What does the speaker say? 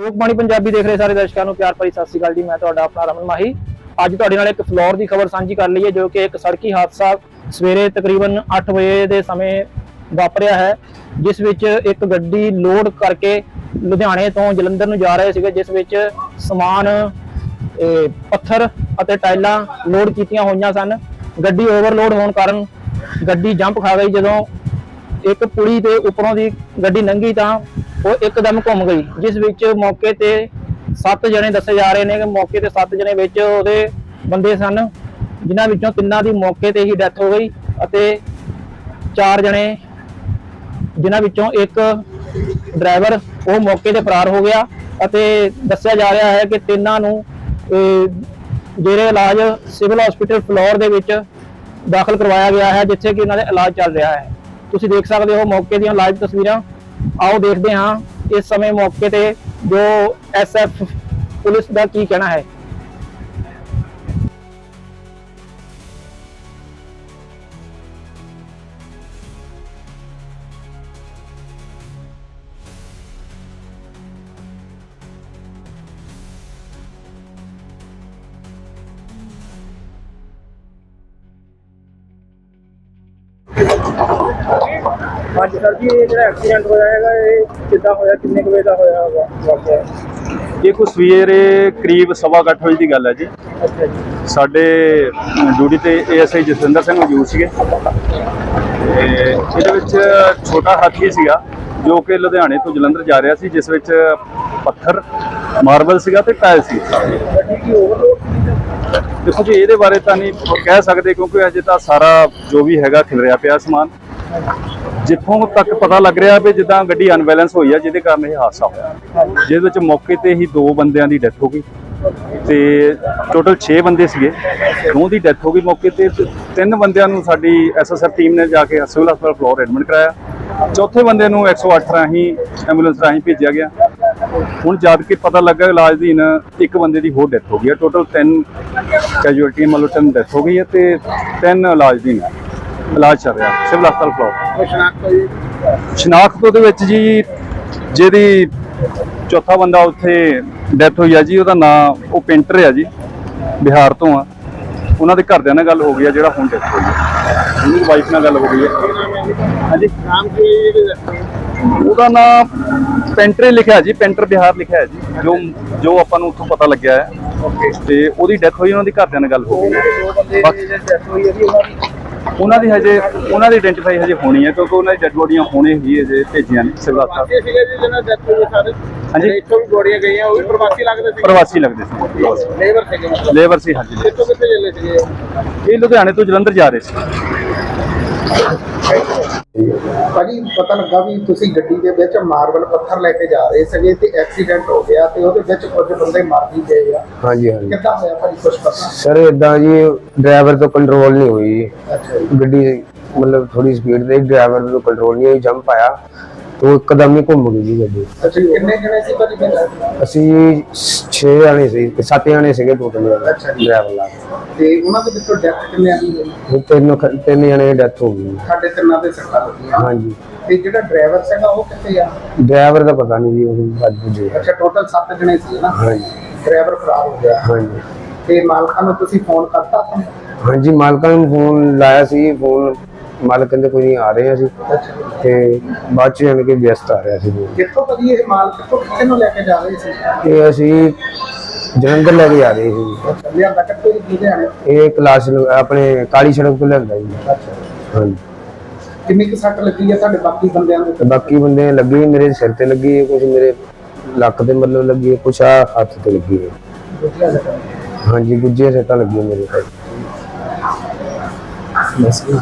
ਲੋਕਬਾਣੀ ਪੰਜਾਬੀ ਦੇਖ ਰਹੇ ਸਾਰੇ ਦਰਸ਼ਕਾਂ ਨੂੰ, ਪਿਆਰ ਭਰੀ ਸਤਿ ਸ਼੍ਰੀ ਅਕਾਲ ਜੀ, ਮੈਂ ਤੁਹਾਡਾ ਆਪਣਾ ਰਮਨ ਮਾਹੀ। ਅੱਜ ਤੁਹਾਡੇ ਨਾਲ ਇੱਕ ਫਲੋਰ ਦੀ ਖਬਰ ਸਾਂਝੀ ਕਰ ਲਈ ਹੈ ਜੋ ਕਿ ਇੱਕ ਸੜਕੀ ਹਾਦਸਾ ਸਵੇਰੇ ਤਕਰੀਬਨ 8 ਵਜੇ ਦੇ ਸਮੇਂ ਵਾਪਰਿਆ ਹੈ, ਜਿਸ ਵਿੱਚ ਇੱਕ ਗੱਡੀ ਲੋਡ ਕਰਕੇ ਲੁਧਿਆਣੇ ਤੋਂ ਜਲੰਧਰ ਨੂੰ ਜਾ ਰਹੇ ਸੀਗੇ, ਜਿਸ ਵਿੱਚ ਸਮਾਨ ਪੱਥਰ ਅਤੇ ਟਾਈਲਾਂ ਲੋਡ ਕੀਤੀਆਂ ਹੋਈਆਂ ਸਨ। ਗੱਡੀ ਓਵਰਲੋਡ ਹੋਣ ਕਾਰਨ ਗੱਡੀ ਜੰਪ ਖਾ ਗਈ, ਜਦੋਂ ਇੱਕ ਪੁਲੀ ਦੇ ਉੱਪਰੋਂ ਦੀ ਗੱਡੀ ਲੰਘੀ ਤਾਂ ਉਹ ਇੱਕਦਮ ਘੁੰਮ ਗਈ, ਜਿਸ ਵਿੱਚ ਮੌਕੇ ਤੇ 7 ਜਣੇ ਦੱਸੇ ਜਾ ਰਹੇ ਨੇ ਕਿ ਮੌਕੇ ਤੇ 7 ਜਣੇ ਵਿੱਚ ਉਹਦੇ ਬੰਦੇ ਸਨ, ਜਿਨ੍ਹਾਂ ਵਿੱਚੋਂ ਤਿੰਨਾਂ ਦੀ ਮੌਕੇ ਤੇ ਹੀ ਡੈਥ ਹੋ ਗਈ ਅਤੇ 4 ਜਣੇ, ਜਿਨ੍ਹਾਂ ਵਿੱਚੋਂ ਇੱਕ ਡਰਾਈਵਰ ਉਹ ਮੌਕੇ ਤੇ ਫਰਾਰ ਹੋ ਗਿਆ ਅਤੇ ਦੱਸਿਆ ਜਾ ਰਿਹਾ ਹੈ ਕਿ ਤਿੰਨਾਂ ਨੂੰ ਜਿਹੜੇ ਇਲਾਜ ਸਿਵਲ ਹਸਪੀਟਲ ਫਲੋਰ ਦੇ ਵਿੱਚ ਦਾਖਲ ਕਰਵਾਇਆ ਗਿਆ ਹੈ, ਜਿੱਥੇ ਕਿ ਇਹਨਾਂ ਦਾ ਇਲਾਜ ਚੱਲ ਰਿਹਾ ਹੈ। ਤੁਸੀਂ ਦੇਖ ਸਕਦੇ ਹੋ ਮੌਕੇ ਦੀਆਂ ਲਾਈਵ ਤਸਵੀਰਾਂ। ਆਓ ਦੇਖਦੇ ਹਾਂ ਇਸ ਸਮੇਂ ਮੌਕੇ ਤੇ ਜੋ ਐਸਐਫ ਪੁਲਿਸ ਦਾ ਕੀ ਕਹਿਣਾ ਹੈ। ਹਾਂਜੀ ਸਰ ਜੀ ਇਹ ਜਿਹੜਾ ਐਕਸੀਡੈਂਟ ਹੋਇਆ ਹੈਗਾ ਇਹ ਕਿੱਦਾਂ ਹੋਇਆ ਕਿੰਨੇ ਕੁ ਵਜੇ ਦਾ ਹੋਇਆ ਵਾਕਿਆ? ਇਹ ਕੋਈ ਸਵੇਰੇ ਕਰੀਬ ਸਵਾ ਕੁ ਅੱਠ ਵਜੇ ਦੀ ਗੱਲ ਹੈ ਜੀ। ਅੱਛਾ ਜੀ। ਸਾਡੇ ਡਿਊਟੀ ਤੇ ਏਐਸਆਈ ਜਸਵਿੰਦਰ ਸਿੰਘ ਮੌਜੂਦ ਸੀਗੇ। ਤੇ ਇਹਦੇ ਵਿੱਚ ਛੋਟਾ ਹਾਥੀ ਸੀਗਾ ਜੋ ਕਿ ਲੁਧਿਆਣੇ ਤੋਂ ਜਲੰਧਰ ਜਾ ਰਿਹਾ ਸੀ ਜਿਸ ਵਿੱਚ ਪੱਥਰ ਮਾਰਬਲ ਸੀਗਾ ਤੇ ਟਾਇਲ ਸੀ? ਦੇਖੋ ਜੀ ਇਹਦੇ ਬਾਰੇ ਤਾਂ ਨਹੀਂ ਕਹਿ ਸਕਦੇ ਕਿਉਂਕਿ ਅਜੇ ਤਾਂ ਸਾਰਾ ਜੋ ਵੀ ਹੈਗਾ ਖਿਲਰਿਆ ਪਿਆ ਸਮਾਨ। ਜਿੱਥੋਂ ਤੱਕ ਪਤਾ ਲੱਗ ਰਿਹਾ ਵੀ ਜਿੱਦਾਂ ਗੱਡੀ ਅਨਬੈਲੈਂਸ ਹੋਈ ਆ, ਜਿਹਦੇ ਕਾਰਨ ਇਹ ਹਾਦਸਾ ਹੋਇਆ। ਜਿਹਦੇ ਵਿੱਚ ਮੌਕੇ ਤੇ ਹੀ ਦੋ ਬੰਦਿਆਂ ਦੀ ਡੈਥ ਹੋ ਗਈ ਤੇ ਟੋਟਲ 6 ਬੰਦੇ ਸੀਗੇ। ਦੋ ਦੀ ਡੈਥ ਹੋ ਗਈ ਮੌਕੇ ਤੇ ਤਿੰਨ ਬੰਦਿਆਂ ਨੂੰ ਸਾਡੀ ਐਸਐਸਐਫ ਟੀਮ ਨੇ ਜਾ ਕੇ ਸਿਵਲ ਹਸਪਤਾਲ ਫਲੋਰ ਐਡਮਿਟ ਕਰਾਇਆ। ਚੌਥੇ ਬੰਦੇ ਨੂੰ 108 ਰਾਹੀਂ ਐਂਬੂਲੈਂਸ ਰਾਹੀਂ ਭੇਜਿਆ ਗਿਆ। ਹੁਣ ਜਦ ਕਿ ਪਤਾ ਲੱਗਾ ਇਲਾਜ ਅਧੀਨ ਇੱਕ ਬੰਦੇ ਦੀ ਹੋਰ ਡੈਥ ਹੋ ਗਈ ਹੈ ਟੋਟਲ 3 ਕੈਜੂਅਲਟੀ ਮਤਲਬ 3 ਡੈਥ ਹੋ ਗਈ ਹੈ ਤੇ 3 ਇਲਾਜ ਅਧੀਨ ਹੈ। ਇਲਾਜ ਚੱਲ ਰਿਹਾ ਸਿਵਲ ਹਸਪਤਾਲ ਫਲੋਰ ਸ਼ਨਾਖਤ ਉਹਦੇ ਵਿੱਚ ਜੀ ਜਿਹਦੀ ਚੌਥਾ ਬੰਦਾ ਉੱਥੇ ਡੈਥ ਹੋਈ ਆ ਜੀ ਉਹਦਾ ਨਾਮ ਉਹ ਪੇਂਟਰ ਆ ਜੀ ਬਿਹਾਰ ਤੋਂ ਆ। ਉਹਨਾਂ ਦੇ ਘਰਦਿਆਂ ਨਾਲ ਗੱਲ ਹੋ ਗਈ ਆ ਜਿਹੜਾ ਹੁਣ ਡੈਥ ਹੋਈ ਆ। ਉਹਦੀ ਵਾਈਫ ਨਾਲ ਗੱਲ ਹੋ ਗਈ ਹੈ ਹਾਂਜੀ? ਨਾਮ ਕੀ ਹੈ ਜੀ ਉਹਦਾ ਨਾਮ ਪੈਂਟਰੇ ਲਿਖਿਆ ਜੀ ਪੈਂਟਰ ਬਿਹਾਰ ਲਿਖਿਆ ਹੈ ਜੀ ਜੋ ਜੋ ਆਪਾਂ ਨੂੰ ਉੱਥੋਂ ਪਤਾ ਲੱਗਿਆ ਹੈ। ਓਕੇ ਤੇ ਉਹਦੀ ਡੈਥ ਹੋਈ ਉਹਨਾਂ ਦੇ ਘਰਦਿਆਂ ਨਾਲ ਗੱਲ ਹੋ ਗਈ। ਹੈ ਦੋ ਬੰਦੇ ਬਾਕੀ- ਦੀ ਡੈਥ ਹੋਈ ਹੈ ਜੀ ਉਹਨਾਂ ਦੀ ਉਹਨਾਂ ਦੀ ਹਜੇ ਉਹਨਾਂ ਦੀ ਆਇਡੈਂਟੀਫਾਈ ਹਜੇ ਹੋਣੀ ਹੈ ਕਿਉਂਕਿ ਉਹਨਾਂ ਦੀ ਡੈਡ ਬੋਡੀਆਂ ਹੁਣੇ ਹੀ ਹਜੇ ਭੇਜੀਆਂ ਨੇ ਸਿਵਲ ਹਸਪਤਾਲ। ਸੀਗੇ ਜੀ ਜਿਹਨਾਂ ਡੈਥ ਹੋਈ ਸਾਰੇ? ਹਾਂਜੀ। ਇੱਥੋਂ ਵੀ ਗੋੜੀਆਂ ਗਈਆਂ ਉਹ ਵੀ ਪ੍ਰਵਾਸੀ ਲੱਗਦੇ ਸੀ ਪ੍ਰਵਾਸੀ ਲੱਗਦੇ ਸੀ। ਲੇਬਰ ਸੀਗੇ ਲੇਬਰ ਸੀ ਹਾਂਜੀ। ਕਿੱਥੋਂ ਕਿੱਥੇ ਚੱਲੇ ਸੀਗੇ ਇਹ ਲੁਧਿਆਣੇ ਤੋਂ ਜਲੰਧਰ ਜਾ ਰਹੇ ਸੀ। ਭਾਜੀ ਪਤਾ ਲੱਗਾ ਵੀ ਤੁਸੀਂ ਗੱਡੀ ਦੇ ਵਿੱਚ ਮਾਰਬਲ ਪੱਥਰ ਲੈ ਕੇ ਜਾ ਰਹੇ ਸੀਗੇ ਤੇ ਐਕਸੀਡੈਂਟ ਹੋ ਗਿਆ ਤੇ ਉਹਦੇ ਵਿੱਚ ਕੁਝ ਬੰਦੇ ਮਰ ਵੀ ਗਏ ਆ। ਹਾਂਜੀ ਹਾਂਜੀ। ਕਿੱਦਾਂ ਹੋਇਆ ਭਾਜੀ ਕੁਝ ਪਤਾ? ਸਰ ਇਦਾਂ ਜੀ ਡਰਾਈਵਰ ਤੋਂ ਕੰਟਰੋਲ ਨਹੀਂ ਹੋਈ। ਅੱਛਾ ਗੱਡੀ ਮਤਲਬ ਥੋੜੀ ਸਪੀਡ ਤੇ ਡਰਾਈਵਰ ਤੋਂ ਕੰਟਰੋਲ ਨਹੀਂ ਹੋਈ ਜੰਪ ਆਇਆ। ਤੋਂ ਇੱਕਦਮ ਹੀ ਘੁੰਮ ਗਈ ਜੀ ਗੱਡੀ। ਅੱਛਾ ਕਿੰਨੇ ਜਣੇ ਸੀ ਭਾਜੀ ਅਸੀਂ 6 ਜਣੇ ਸੀ ਤੇ 7 ਜਣੇ ਸੀਗੇ ਟੋਟਲ ਅੱਛਾ ਜੀ। ਡਰਾਈਵਰ ਲਾ ਤੇ ਉਹਨਾਂ ਦੇ ਵਿੱਚੋਂ ਡੈਥ ਕਿੰਨੇ ਆਈ ਉਹ ਤਿੰਨ ਤਿੰਨ ਜਣੇ ਡੈਥ ਹੋ ਗਈ। ਸਾਡੇ ਤਿੰਨਾਂ ਦੇ ਸੱਟਾਂ ਲੱਗੀਆਂ। ਹਾਂਜੀ। ਤੇ ਜਿਹੜਾ ਡਰਾਈਵਰ ਸੀਗਾ ਉਹ ਕਿੱਥੇ ਆ? ਡਰਾਈਵਰ ਦਾ ਪਤਾ ਨਹੀਂ ਜੀ ਉਹ ਅੱਜ ਪੁੱਜੇ ਅੱਛਾ ਟੋਟਲ 7 ਜਣੇ ਸੀ ਨਾ? ਹਾਂਜੀ। ਡਰਾਈਵਰ ਫਰਾਰ ਹੋ ਗਿਆ। ਹਾਂਜੀ। ਤੇ ਮਾਲਕਾਂ ਨੂੰ ਤੁਸੀਂ ਫੋਨ ਕਰਤਾ? ਹਾਂਜੀ ਮਾਲਕਾਂ ਨੂੰ ਫੋਨ ਲਾਇਆ ਸੀ ਫੋਨ ਮਾਲਕ ਕਹਿੰਦੇ ਕੋਈ ਨਹੀਂ ਆ ਰਹੇ ਅਸੀਂ। ਜੀ। ਤੇ ਬਾਅਦ ਚ ਜਾਣ ਕੇ ਵਿਅਸਤ ਆ ਰਿਹਾ ਸੀ। ਕਿੱਥੋਂ ਭਾਜੀ ਇਹ ਮਾਲ ਕਿੱਥੋਂ ਕਿੱਥੇ ਨੂੰ ਲੈ ਕੇ ਜਾ ਰਹੇ ਸੀ? ਇਹ ਅਸੀਂ ਜਲੰਧਰ ਲੈ ਕੇ ਆ ਰਹੇ ਸੀ। ਅੱਛਾ ਲਿਆਂਦਾ ਕਿੱਥੇ ਜੀ ਲੁਧਿਆਣੇ ਇਹ ਕਲਾਸ ਆਪਣੇ ਕਾਲੀ ਸੜਕ ਤੋਂ ਲਿਆਂਦਾ ਜੀ। ਅੱਛਾ। ਹਾਂਜੀ। ਕਿੰਨੀ ਕੁ ਸੱਟ ਲੱਗੀ ਆ ਤੁਹਾਡੇ ਬਾਕੀ ਬੰਦਿਆਂ ਨੂੰ? ਤੇ ਬਾਕੀ ਬੰਦੇ ਲੱਗੀ ਮੇਰੇ ਸਿਰ ਤੇ ਲੱਗੀ ਹੈ ਕੁਝ ਮੇਰੇ ਲੱਕ ਤੇ ਮਤਲਬ ਲੱਗੀ ਹੈ ਕੁਛ ਆ ਹੱਥ ਤੇ ਲੱਗੀ ਹੈ ਵਧੀਆ ਲੱਗਾ ਹਾਂਜੀ ਗੁੱਜੀਆਂ ਸੱਟਾਂ ਲੱਗੀਆਂ ਮੇਰੇ ਤੇ।